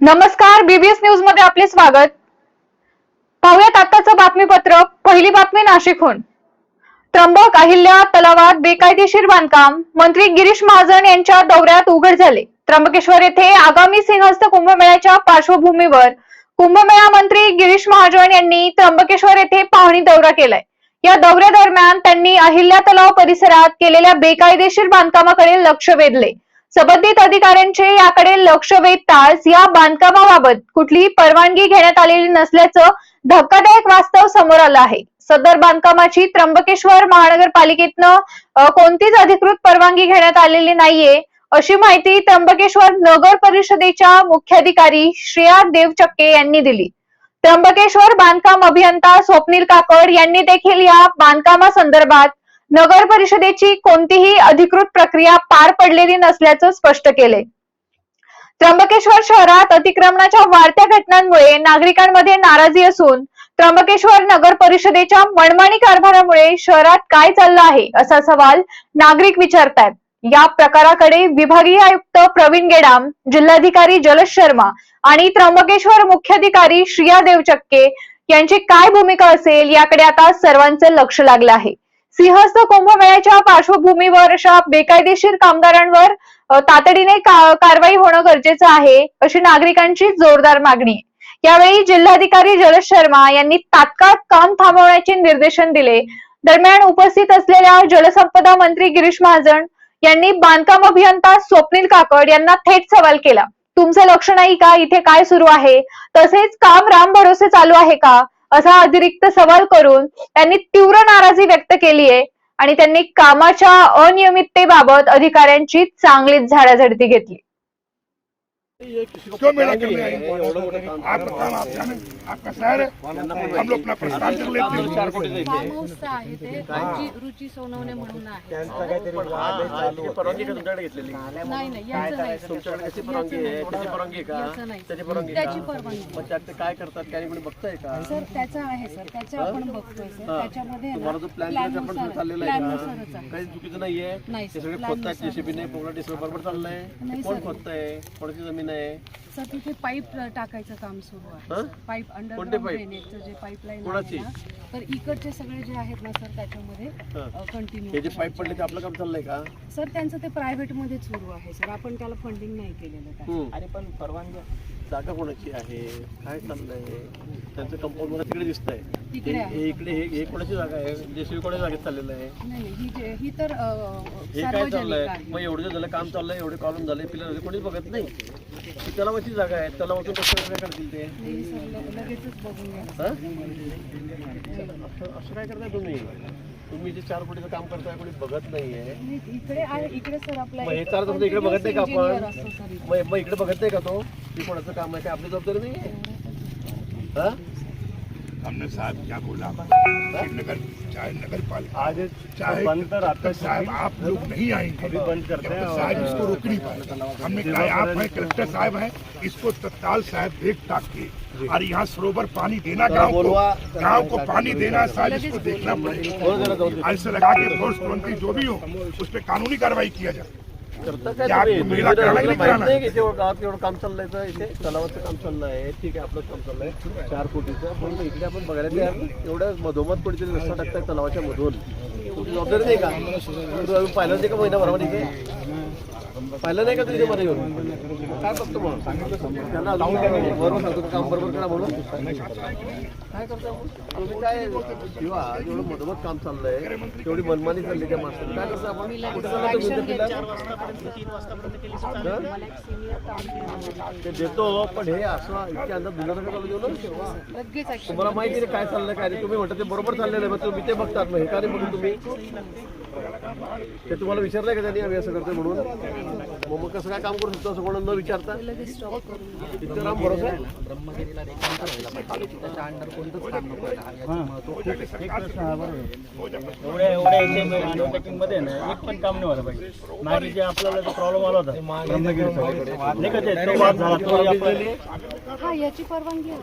नमस्कार बीबीएस न्यूजमध्ये आपले स्वागत. पाहुयात आताचं बातमीपत्र. पहिली बातमी नाशिकहून. त्र्यंबक अहिल्या तलावात बेकायदेशीर बांधकाम. मंत्री गिरीश महाजन यांच्या दौऱ्यात उघड झाले. त्र्यंबकेश्वर येथे आगामी सिंहस्थ कुंभमेळ्याच्या पार्श्वभूमीवर कुंभमेळा मंत्री गिरीश महाजन यांनी त्र्यंबकेश्वर येथे पाहणी दौरा केलाय. या दौऱ्यादरम्यान त्यांनी अहिल्या तलाव परिसरात केलेल्या बेकायदेशीर बांधकामाकडे लक्ष वेधले. संबंधित अधिकाऱ्यांचे याकडे लक्ष वेधताच या बांधकामाबाबत कुठलीही परवानगी घेण्यात आलेली नसल्याचं धक्कादायक वास्तव समोर आलं आहे. सदर बांधकामाची त्र्यंबकेश्वर महानगरपालिकेतनं कोणतीच अधिकृत परवानगी घेण्यात आलेली नाहीये अशी माहिती त्र्यंबकेश्वर नगर परिषदेच्या मुख्याधिकारी श्रेया देवचक्के यांनी दिली. त्र्यंबकेश्वर बांधकाम अभियंता स्वप्नील काकड यांनी देखील या बांधकामासंदर्भात नगर परिषदेची कोणतीही अधिकृत प्रक्रिया पार पडलेली नसल्याचं स्पष्ट केले त्र्यंबकेश्वर शहरात अतिक्रमणाच्या वाढत्या घटनांमुळे नागरिकांमध्ये नाराजी असून त्र्यंबकेश्वर नगर परिषदेच्या मनमानी कारभारामुळे शहरात काय चाललं आहे असा सवाल नागरिक विचारतायत. या प्रकाराकडे विभागीय आयुक्त प्रवीण गेडाम जिल्हाधिकारी जलश शर्मा आणि त्र्यंबकेश्वर मुख्याधिकारी श्रिया देवचक्के यांची काय भूमिका असेल याकडे आता सर्वांचं लक्ष लागलं आहे. सिंहस्थ कुंभमेळ्याच्या पार्श्वभूमीवर अशा बेकायदेशीर कामगारांवर तातडीने का- कारवाई होणं गरजेचं आहे अशी नागरिकांची जोरदार मागणी. आहे यावेळी जिल्हाधिकारी जलद शर्मा यांनी तात्काळ काम थांबवण्याचे निर्देशन दिले. दरम्यान उपस्थित असलेल्या जलसंपदा मंत्री गिरीश महाजन यांनी बांधकाम अभियंता स्वप्नील काकड यांना थेट सवाल केला. तुमचं लक्ष नाही का? इथे काय सुरू आहे? तसेच काम राम भरोसे चालू आहे का? असा अतिरिक्त सवाल करून त्यांनी तीव्र नाराजी व्यक्त केली आहे आणि त्यांनी कामाच्या अनियमिततेबाबत अधिकाऱ्यांची चांगलीच झाडाझडती घेतली. क्यों मेला करने आए आपका काम आप जाने आपका शहर है हम लोग अपना प्रस्ताव कर लेते हैं रुची सोनवणे म्हणून आहे परवानगी का तुमच्याकडे घेतलेली नाही नाही. तुमच्याकडे कशी परवानगी आहे त्याची परवानगी का त्याची. परवानगी त्याची? परवानगी त्यात ते काय करतात काय कोणी बघताय का सर त्याचं आहे सर त्याचं आपण बघतोय सर हा. त्याच्यामध्ये आहे तुम्हाला ना, जो प्लॅन आपण आहे. चाललेला आहे का. काही चुकीचं नाहीये ते सगळे खोदतायत जेसीबी नाही पोकळ डिस्टर बरोबर चाललंय कोण. खोदतंय कोणाची जमीन आहे सर तिथे पाईप टाकायचं काम सुरू आहे हा? पाईप कोणते अंडरग्राऊंड पाईप? ड्रेनेजचं जे पाईपलाईन कोणाची? आहे ना तर इकडचे सगळे जे आहेत ना सर त्याच्यामध्ये हा. कंटिन्यू हे जे पाईप पडले ते आपलं काम चाललंय का सर त्यांचं ते प्रायव्हेटमध्ये सुरू आहे सर आपण त्याला फंडिंग नाही केलेलं. हम्म. अरे पण परवानगी जागा कोणाची आहे काय चाललंय त्यांचं कंपाऊंड मला तिकडे दिसतंय तिकडे हे- आहे. हे इकडे हे हे कोणाची जागा आहे जेसीबी कोणाच्या जागेत चाललेलं आहे नाही नाही ही जे- ही तर अं, हे काय सार्वजनिक चाललंय आहे मग एवढं झालं काम चाललंय एवढे कॉलम झाले पिलर कोणी बघत नाही ती तलावाची जागा आहे. तलावातून कसं काय करतील ते हा? असं काय करताय तुम्ही? तुम्ही जे चार कोटीचं काम करताय कोणी बघत नाहीये. नाही, इकडे आहे इकडे सर आपला मग हे एक चार तुमचं इकडे बघत नाही का आपण. मग मग इकडे बघत नाही का तो? कोणाचं काम आहे? काय आपली जबाबदारी नाही आहे हा? हमने साहब क्या बोला? नगर चाहे नगर पालिका आज चाहे बंद कर साहब आप लोग नहीं आएँगे। अभी बंद करते हैं साहब इसको रोक नहीं पाए। हमने कहा आप हैं कलेक्टर साहब हैं इसको तत्काल साहब देख टाक के और यहाँ सरोवर पानी देना गाँव को गाँव को पानी देना साहब इसको देखना पड़ेगा। ऐसे लगा के फोर्स मंत्री जो भी हो उस पर कानूनी कार्रवाई किया जाए। करता काय तुम्ही? तुम्ही नाही. नाही की गावात एवढं काम चाललंय तर इथे तलावाचं काम चाललंय ठीक आहे आपलं काम चाललंय चार कोटीचं पण इकडे आपण बघायला तयार नाही. एवढं मधोमध कोणीतरी रस्ता टाकताय तलावाच्या मधून तुमची जबाबदारी नाही का तुम्ही पाहिलं नाही का महिनाभरामध्ये इथे पाहिलं नाही का इथे मध्ये येऊन? काय बघतो मग त्यांना काय माहिती? बरोबर सांगतो का काम बरोबर करा म्हणून. काय करता? तुम्ही काय किंवा एवढं मधोमध काम चाललंय. तेवढी मनमानी चालली त्या माणसाने काय करतो आपण? ते देतो पण हे असं इतक्या अंदाज दिलं चालू देऊ ना तुम्हाला माहिती आहे काय चाललंय काय नाही. तुम्ही म्हणता ते बरोबर चाललेलं आहे मग तुम्ही ते बघतात. मग हे काय नाही बघून तुम्ही? ते तुम्हाला विचारलंय का त्यांनी आम्ही असं करतोय म्हणून? मग मग कसं काय काम करू शकतो असं कोणाला न विचारता? इतकं राम भरोसा आहे. एवढ्या एवढ्या अंडरटेकिंगमध्ये ना एक पण काम नाही व्हायला पाहिजे. मागे जे आपल्याला जो प्रॉब्लेम आला होता ब्रह्मगिरीचा. नाही का ते? तो वाद झाला तो आपल्याला हा याची परवानगी आहे.